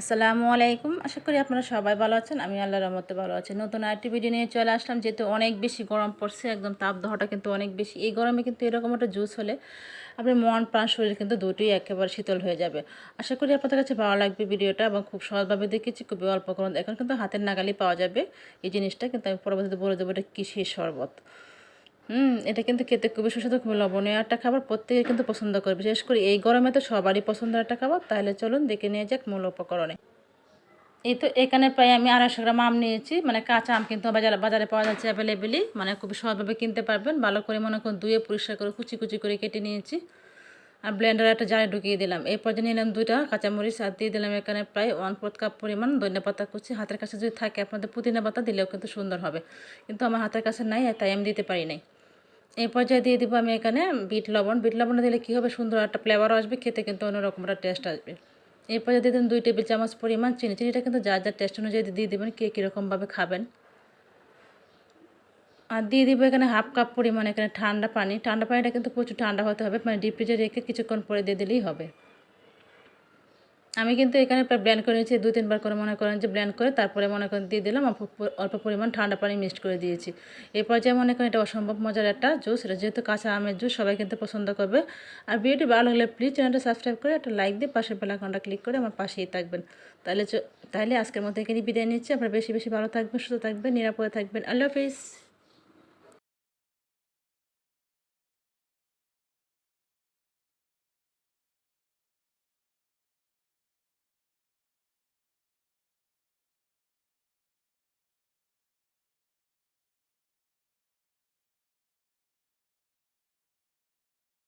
আসসালামু আলাইকুম। আশা করি আপনারা সবাই ভালো আছেন। আমি আল্লাহর রহমতে ভালো আছি। নতুন আরেকটি ভিডিও নিয়ে চলে আসলাম, যেহেতু অনেক বেশি গরম পড়ছে, একদম তাপদাহটা কিন্তু অনেক বেশি। এই গরমে কিন্তু এরকম একটা জুস হলে আপনার মন, প্রাণ, শরীর কিন্তু দুটোই একেবারে শীতল হয়ে যাবে। আশা করি আপনাদের কাছে ভালো লাগবে ভিডিওটা এবং খুব সহজভাবে দেখেছি, খুবই অল্প করুন এখন কিন্তু হাতের নাগালি পাওয়া যাবে এই জিনিসটা, কিন্তু আমি পরবর্তীতে বলে দেবো এটা কিসের শরবত। হুম, এটা কিন্তু খেতে খুবই সুস্বাদু, খুবই লবণীয়। একটা খাবার প্রত্যেকে কিন্তু পছন্দ করে, বিশেষ করে এই গরমে তো সবারই পছন্দের একটা খাবার। তাহলে চলুন দেখে নিয়ে যাক মূল উপকরণে। এই তো এখানে প্রায় আমি আড়াইশো গ্রাম আম নিয়েছি। মানে কাঁচা আম কিন্তু বাজারে বাজারে পাওয়া যাচ্ছে অ্যাভেলেবেলি মানে খুবই সহজভাবে কিনতে পারবেন। ভালো করে মনে করুন ধুয়ে পরিষ্কার করে কুচি কুচি করে কেটে নিয়েছি। আর ব্লেন্ডারে একটা জারে ঢুকিয়ে দিলাম। এরপর যে নিলাম দুইটা কাঁচামরিচ আর দিয়ে দিলাম এখানে প্রায় ওয়ান ফোর্থ কাপ পরিমাণ ধনিয়া পাতা কুচি। হাতের কাছে যদি থাকে আপনাদের পুদিনা পাতা দিলেও কিন্তু সুন্দর হবে। কিন্তু আমার হাতের কাছে নাই, তাই আমি দিতে পারি নাই। এই পর্যায়ে দিয়ে দিব আমি এখানে বিট লবণ। বিট লবণ দিলে কী হবে? সুন্দর একটা ফ্লেভার আসবে, খেতে কিন্তু অন্যরকম একটা টেস্ট আসবে। এরপরে দিয়ে দিন দুই টেবিল চামচ পরিমাণ চিনি। চিনিটা কিন্তু যার যার টেস্ট অনুযায়ী দিয়ে দেবেন, কে কীরকমভাবে খাবেন। আর দিয়ে দিব এখানে হাফ কাপ পরিমাণ এখানে ঠান্ডা পানি। ঠান্ডা পানিটা কিন্তু প্রচুর ঠান্ডা হতে হবে মানে ডিপ ফ্রিজে রেখে কিছুক্ষণ পরে দিয়ে দিলেই হবে। আমি কিন্তু এখানে প্রায় ব্ল্যান্ড করে নিয়েছি দু তিনবার করে মনে করেন যে ব্ল্যান্ড করে তারপরে মনে করেন দিয়ে দিলাম, অল্প পরিমাণ ঠান্ডা পানি মিক্সড করে দিয়েছি। এরপর যে মনে করেন এটা অসম্ভব মজার একটা জুস এটা যেহেতু কাঁচা আমের জুস সবাই কিন্তু পছন্দ করবে। আর ভিডিওটি ভালো লাগলে প্লিজ চ্যানেলটা সাবস্ক্রাইব করে একটা লাইক দিয়ে পাশের বেলাকনটা ক্লিক করে আমার পাশেই থাকবেন। তাহলে তাহলে আজকের মধ্যে এখানে বিদায় নিচ্ছি, আপনারা বেশি বেশি ভালো থাকবেন, সুস্থ থাকবেন, নিরাপদে থাকবেন। আল্লাহ হাফিজ।